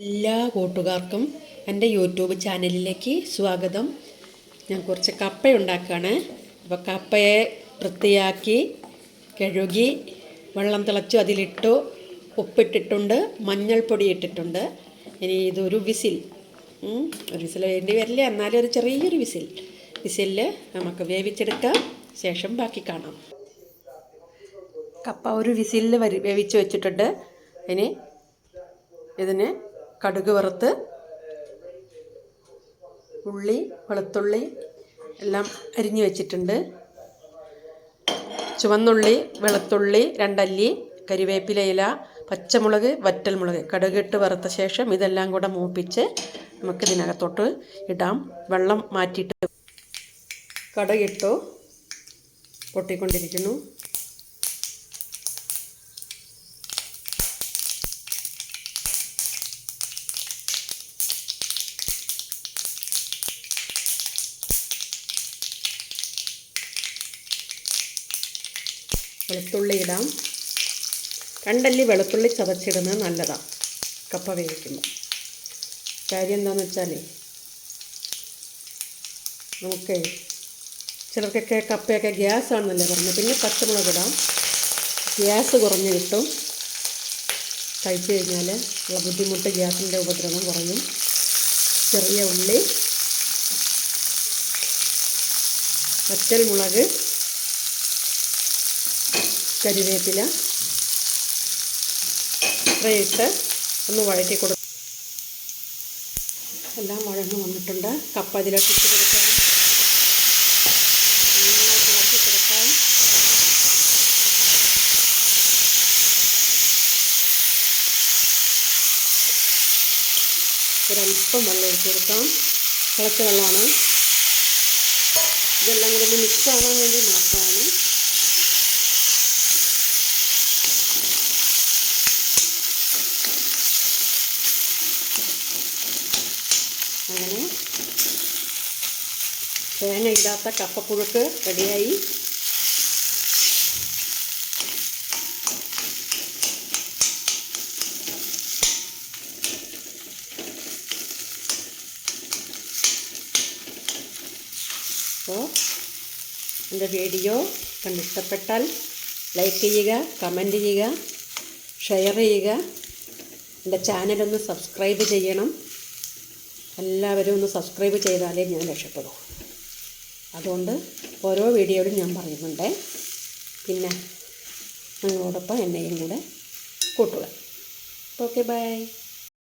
എല്ലാ കൂട്ടുകാർക്കും എന്റെ യൂട്യൂബ് ചാനലിലേക്ക് സ്വാഗതം. ഞാൻ കുറച്ച് കപ്പ ഉണ്ടാക്കുകയാണ് അപ്പോൾ കപ്പയെ വൃത്തിയാക്കി കഴുകി വെള്ളം തിളച്ചു അതിലിട്ടു. ഉപ്പിട്ടിട്ടുണ്ട് മഞ്ഞൾപ്പൊടി ഇട്ടിട്ടുണ്ട്. ഇനി ഇതൊരു വിസിൽ. ഒരു വിസിൽ വേണ്ടി വരില്ല. എന്നാലും ഒരു ചെറിയൊരു വിസിൽ. വിസിലിൽ നമുക്ക് വേവിച്ചെടുക്കാം. ശേഷം ബാക്കി കാണാം. കപ്പ ഒരു വിസിലിൽ വരി വേവിച്ച് വെച്ചിട്ടുണ്ട്. ഇനി ഇതിന് കടുക് വറുത്ത് ഉള്ളി വെളുത്തുള്ളി എല്ലാം അരിഞ്ഞു വെച്ചിട്ടുണ്ട്. ചുവന്നുള്ളി വെളുത്തുള്ളി രണ്ടല്ലി കരിവേപ്പില ഇല പച്ചമുളക് വറ്റൽമുളക് കടുകിട്ട് വറുത്ത ശേഷം ഇതെല്ലാം കൂടെ മൂപ്പിച്ച് നമുക്ക് ഇതിനകത്തോട്ട് ഇടാം. വെള്ളം മാറ്റിയിട്ട് കടുകിട്ടു പൊട്ടിക്കൊണ്ടിരിക്കുന്നു. വെളുത്തുള്ളി ഇടാം. രണ്ടല്ലി വെളുത്തുള്ളി ചതച്ചിടുന്നത് നല്ലതാണ് കപ്പ വേവിക്കുമ്പോൾ കാര്യം എന്താണെന്ന് വെച്ചാൽ നമുക്ക് ചിലർക്കൊക്കെ കപ്പയൊക്കെ ഗ്യാസ് ആണെന്നല്ലേ പറഞ്ഞത്. പിന്നെ പച്ചമുളക് ഇടാം. ഗ്യാസ് കുറഞ്ഞ് കിട്ടും. കഴിച്ചു കഴിഞ്ഞാൽ ഉള്ള ബുദ്ധിമുട്ട് ഗ്യാസിന്റെ ഉപദ്രവം കുറയും. ചെറിയ ഉള്ളി വറ്റൽ മുളക് കരിവേപ്പില ഇത്രയിട്ട് ഒന്ന് വഴറ്റി കൊടുക്കും എല്ലാം വഴന്ന് വന്നിട്ടുണ്ട്. കപ്പ അതിലേക്ക് ഇട്ട് കൊടുക്കാം. ഇളക്കി കൊടുക്കാം ഒരല്പം വെള്ളം ഒഴിച്ച് കൊടുക്കാം. തിളച്ച വെള്ളമാണ്. ഇതെല്ലാം കൂടെ ഒന്ന് മിക്സ് ആവാൻ വേണ്ടി മാത്രമാണ് അങ്ങനെ. തേങ്ങ ഇടാത്ത കപ്പപ്പുഴുക്ക് റെഡിയായി. അപ്പോൾ എന്റെ വീഡിയോ കണ്ടിഷ്ടപ്പെട്ടാൽ ലൈക്ക് ചെയ്യുക കമന്റ് ചെയ്യുക ഷെയർ ചെയ്യുക. എന്റെ ചാനലൊന്ന് സബ്സ്ക്രൈബ് ചെയ്യണം. എല്ലാവരും ഒന്ന് സബ്സ്ക്രൈബ് ചെയ്താലേ ഞാൻ രക്ഷപ്പെടൂ. അതുകൊണ്ട് ഓരോ വീഡിയോയിലും ഞാൻ പറയുന്നുണ്ട്. പിന്നെ നിങ്ങളോടൊപ്പം എന്നെയും കൂടെ കൂട്ടുക. Okay bye.